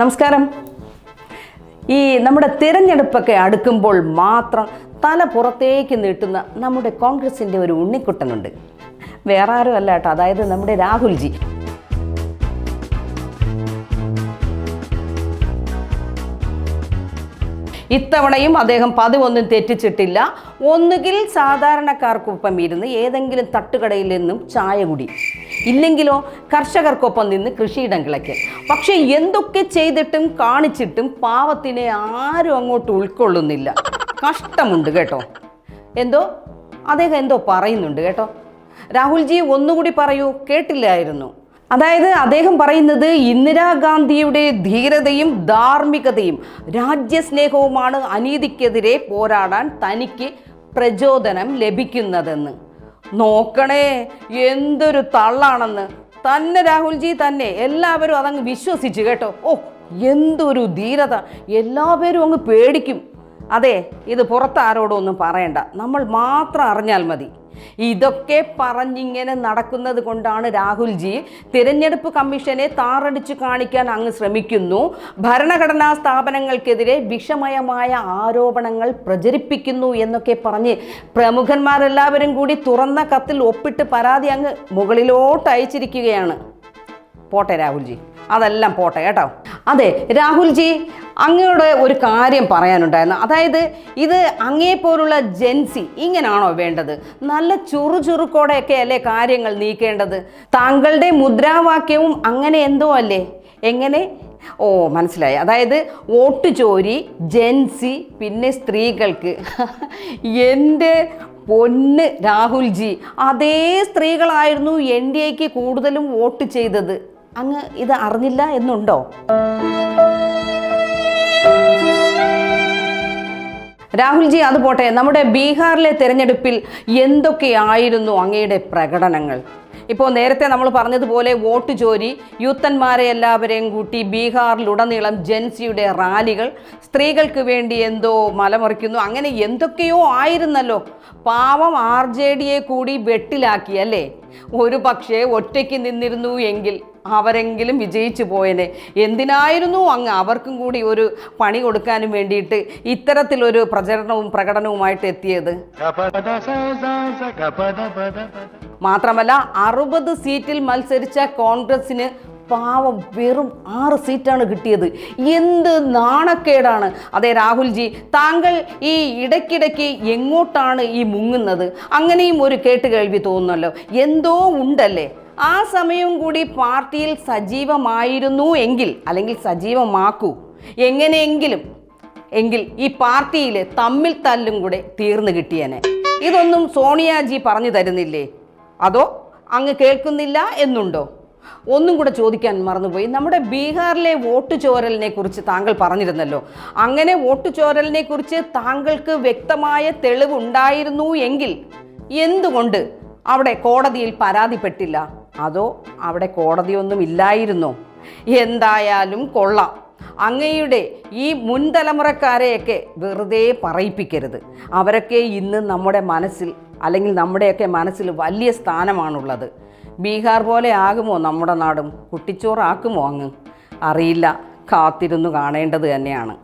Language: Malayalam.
നമസ്കാരം. ഈ നമ്മുടെ തിരഞ്ഞെടുപ്പൊക്കെ അടുക്കുമ്പോൾ മാത്രം തല പുറത്തേക്ക് നീട്ടുന്ന നമ്മുടെ കോൺഗ്രസിന്റെ ഒരു ഉണ്ണിക്കുട്ടനുണ്ട്. വേറെ ആരും അല്ല കേട്ടോ അതായത് നമ്മുടെ രാഹുൽജി. ഇത്തവണയും അദ്ദേഹം പതിവൊന്നും തെറ്റിച്ചിട്ടില്ല. ഒന്നുകിൽ സാധാരണക്കാർക്കൊപ്പം ഇരുന്ന് ഏതെങ്കിലും തട്ടുകടയിൽ നിന്നും ചായ കുടി. ഇല്ലെങ്കിലോ കർഷകർക്കൊപ്പം നിന്ന് കൃഷിയിടം കിളയ്ക്കൽ. പക്ഷെ എന്തൊക്കെ ചെയ്തിട്ടും കാണിച്ചിട്ടും പാവത്തിനെ ആരും അങ്ങോട്ട് ഉൾക്കൊള്ളുന്നില്ല. കഷ്ടമുണ്ട് കേട്ടോ. എന്തോ? അദ്ദേഹം എന്തോ പറയുന്നുണ്ട് കേട്ടോ. രാഹുൽജി ഒന്നുകൂടി പറയൂ കേട്ടില്ലായിരുന്നു. അതായത് അദ്ദേഹം പറയുന്നത് ഇന്ദിരാഗാന്ധിയുടെ ധീരതയും ധാർമ്മികതയും രാജ്യസ്നേഹവുമാണ് അനീതിക്കെതിരെ പോരാടാൻ തനിക്ക് പ്രചോദനം ലഭിക്കുന്നതെന്ന്. നോക്കണേ എന്തൊരു തള്ളാണെന്ന്. തന്നെ രാഹുൽജി തന്നെ. എല്ലാവരും അതങ്ങ് വിശ്വസിച്ചു കേട്ടോ. ഓ എന്തൊരു ധീരത. എല്ലാവരും അങ്ങ് പേടിക്കും. അതെ ഇത് പുറത്ത് ആരോടും ഒന്നും പറയണ്ട. നമ്മൾ മാത്രം അറിഞ്ഞാൽ മതി. ഇതൊക്കെ പറഞ്ഞിങ്ങനെ നടക്കുന്നത് കൊണ്ടാണ് രാഹുൽജി തിരഞ്ഞെടുപ്പ് കമ്മീഷനെ താറടിച്ചു കാണിക്കാൻ അങ്ങ് ശ്രമിക്കുന്നു. ഭരണഘടനാ സ്ഥാപനങ്ങൾക്കെതിരെ വിഷമയമായ ആരോപണങ്ങൾ പ്രചരിപ്പിക്കുന്നു എന്നൊക്കെ പറഞ്ഞ് പ്രമുഖന്മാരെല്ലാവരും കൂടി തുറന്ന കത്തിൽ ഒപ്പിട്ട് പരാതി അങ്ങ് മുകളിലോട്ട് അയച്ചിരിക്കുകയാണ്. പോട്ടെ രാഹുൽജി. അതെല്ലാം പോട്ടെ കേട്ടോ. അതെ രാഹുൽജി അങ്ങയുടെ ഒരു കാര്യം പറയാനുണ്ടായിരുന്നു. അതായത് ഇത് അങ്ങേപ്പോലുള്ള ജെൻസി ഇങ്ങനാണോ വേണ്ടത്? നല്ല ചുറുചുറുക്കോടെയൊക്കെ അല്ലേ കാര്യങ്ങൾ നീക്കേണ്ടത്? താങ്കളുടെ മുദ്രാവാക്യവും അങ്ങനെ എന്തോ അല്ലേ? എങ്ങനെ? ഓ മനസ്സിലായി. അതായത് വോട്ട് ചോരി ജെൻസി പിന്നെ സ്ത്രീകൾക്ക്. എന്റെ പൊന്ന് രാഹുൽജി അതേ സ്ത്രീകളായിരുന്നു എൻ ഡി എക്ക് കൂടുതലും വോട്ട് ചെയ്തത്. അങ്ങ് ഇത് അറിഞ്ഞില്ല എന്നുണ്ടോ? രാഹുൽജി അത് പോട്ടെ. നമ്മുടെ ബീഹാറിലെ തെരഞ്ഞെടുപ്പിൽ എന്തൊക്കെയായിരുന്നു അങ്ങയുടെ പ്രകടനങ്ങൾ? ഇപ്പോൾ നേരത്തെ നമ്മൾ പറഞ്ഞതുപോലെ വോട്ട് ചോരി യൂത്തന്മാരെ എല്ലാവരെയും കൂട്ടി ബീഹാറിലുടനീളം ജെൻസിയുടെ റാലികൾ സ്ത്രീകൾക്ക് വേണ്ടി എന്തോ മലമറിക്കുന്നു. അങ്ങനെ എന്തൊക്കെയോ ആയിരുന്നല്ലോ. പാവം ആർ ജെ ഡിയെ കൂടി വെട്ടിലാക്കി അല്ലേ? ഒരു പക്ഷേ ഒറ്റയ്ക്ക് നിന്നിരുന്നു എങ്കിൽ അവരെങ്കിലും വിജയിച്ചു പോയനെ. എന്തിനായിരുന്നു അങ്ങ് അവർക്കും കൂടി ഒരു പണി കൊടുക്കാനും വേണ്ടിയിട്ട് ഇത്തരത്തിലൊരു പ്രചരണവും പ്രകടനവുമായിട്ട് എത്തിയത്? മാത്രമല്ല അറുപത് സീറ്റിൽ മത്സരിച്ച കോൺഗ്രസിന് പാവം വെറും ആറ് സീറ്റാണ് കിട്ടിയത്. എന്ത് നാണക്കേടാണ്. അതെ രാഹുൽജി താങ്കൾ ഈ ഇടയ്ക്കിടയ്ക്ക് എങ്ങോട്ടാണ് ഈ മുങ്ങുന്നത്? അങ്ങനെയും ഒരു കേട്ടുകേൾവി തോന്നുന്നല്ലോ. എന്തോ ഉണ്ടല്ലേ? ആ സമയം കൂടി പാർട്ടിയിൽ സജീവമായിരുന്നു എങ്കിൽ അല്ലെങ്കിൽ സജീവമാക്കൂ. എങ്ങനെയെങ്കിലും എങ്കിൽ ഈ പാർട്ടിയിൽ തമ്മിൽ തല്ലും കൂടെ തീർന്നു കിട്ടിയനെ. ഇതൊന്നും സോണിയാജി പറഞ്ഞു തരുന്നില്ലേ? അതോ അങ്ങ് കേൾക്കുന്നില്ല എന്നുണ്ടോ? ഒന്നും കൂടെ ചോദിക്കാൻ മറന്നുപോയി. നമ്മുടെ ബീഹാറിലെ വോട്ട് ചോരലിനെ കുറിച്ച് താങ്കൾ പറഞ്ഞിരുന്നല്ലോ. അങ്ങനെ വോട്ട് ചോരലിനെ കുറിച്ച് താങ്കൾക്ക് വ്യക്തമായ തെളിവുണ്ടായിരുന്നു എങ്കിൽ എന്തുകൊണ്ട് അവിടെ കോടതിയിൽ പരാതിപ്പെട്ടില്ല? അതോ അവിടെ കോടതിയൊന്നും ഇല്ലായിരുന്നോ? എന്തായാലും കൊള്ളാം. അങ്ങയുടെ ഈ മുൻ തലമുറക്കാരെയൊക്കെ വെറുതെ പറയിപ്പിക്കരുത്. അവരൊക്കെ ഇന്ന് നമ്മുടെ മനസ്സിൽ അല്ലെങ്കിൽ നമ്മുടെയൊക്കെ മനസ്സിൽ വലിയ സ്ഥാനമാണുള്ളത്. ബീഹാർ പോലെ ആകുമോ നമ്മുടെ നാടും? കുട്ടിച്ചോറാക്കുമോ അങ്ങ്? അറിയില്ല. കാത്തിരുന്നു കാണേണ്ടത് തന്നെയാണ്.